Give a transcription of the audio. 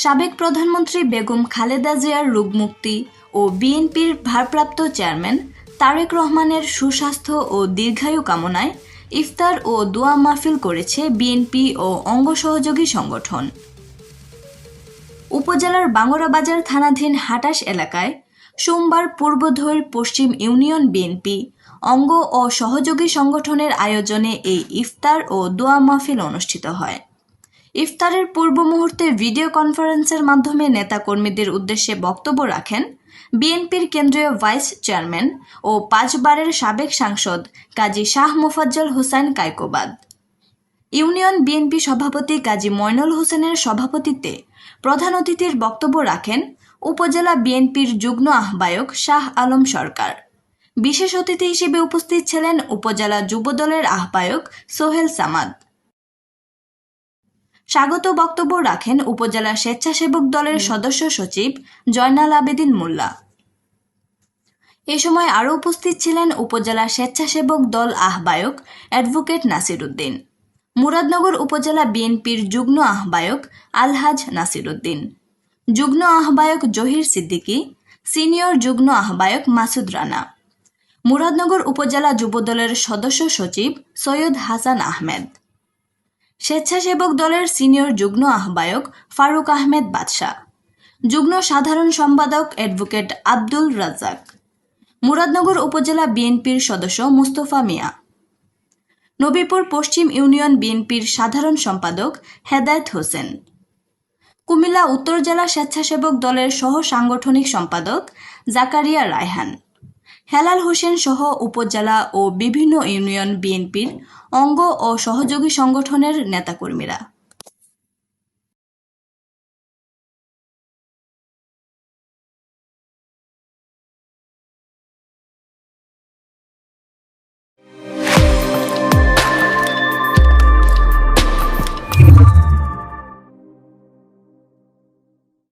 সাবেক প্রধানমন্ত্রী বেগম খালেদা জিয়ার রোগমুক্তি ও বিএনপির ভারপ্রাপ্ত চেয়ারম্যান তারেক রহমানের সুস্বাস্থ্য ও দীর্ঘায়ু কামনায় ইফতার ও দোয়া মাহফিল করেছে বিএনপি ও অঙ্গ সহযোগী সংগঠন। উপজেলার বাঙ্গরাবাজার থানাধীন হাটাশ এলাকায় সোমবার পূর্বধৈর পশ্চিম ইউনিয়ন বিএনপি অঙ্গ ও সহযোগী সংগঠনের আয়োজনে এই ইফতার ও দোয়া মাহফিল অনুষ্ঠিত হয়। ইফতারের পূর্ব মুহূর্তে ভিডিও কনফারেন্সের মাধ্যমে নেতাকর্মীদের উদ্দেশ্যে বক্তব্য রাখেন বিএনপির কেন্দ্রীয় ভাইস চেয়ারম্যান ও পাঁচবারের সাবেক সাংসদ কাজী শাহ মোফাজ্জল হোসেন কায়কোবাদ। ইউনিয়ন বিএনপি সভাপতি কাজী ময়নুল হোসেনের সভাপতিত্বে প্রধান অতিথির বক্তব্য রাখেন উপজেলা বিএনপির যুগ্ম আহ্বায়ক শাহ আলম সরকার। বিশেষ অতিথি হিসেবে উপস্থিত ছিলেন উপজেলা যুবদলের আহ্বায়ক সোহেল সামাদ। স্বাগত বক্তব্য রাখেন উপজেলা স্বেচ্ছাসেবক দলের সদস্য সচিব জয়নাল আবেদিন মোল্লা। এ সময় আরও উপস্থিত ছিলেন উপজেলা স্বেচ্ছাসেবক দল আহ্বায়ক অ্যাডভোকেট নাসির উদ্দিন মুরাদনগর উপজেলা বিএনপির যুগ্ম আহ্বায়ক আলহাজ নাসির উদ্দিন যুগ্ম আহ্বায়ক জহির সিদ্দিকী সিনিয়র যুগ্ম আহ্বায়ক মাসুদ রানা মুরাদনগর উপজেলা যুবদলের সদস্য সচিব সৈয়দ হাসান আহমেদ। স্বেচ্ছাসেবক দলের সিনিয়র যুগ্ম আহ্বায়ক ফারুক আহমেদ বাদশাহ, যুগ্ম সাধারণ সম্পাদক অ্যাডভোকেট আব্দুল রাজ্জাক, মুরাদনগর উপজেলা বিএনপির সদস্য মুস্তফা মিয়া, নবীপুর পশ্চিম ইউনিয়ন বিএনপির সাধারণ সম্পাদক হেদায়েত হোসেন, কুমিল্লা উত্তর জেলা স্বেচ্ছাসেবক দলের সহ সাংগঠনিক সম্পাদক জাকারিয়া রায়হান। হেলাল হোসেন সহ উপজেলা ও বিভিন্ন ইউনিয়ন বিএনপির অঙ্গ ও সহযোগী সংগঠনের নেতাকর্মীরা।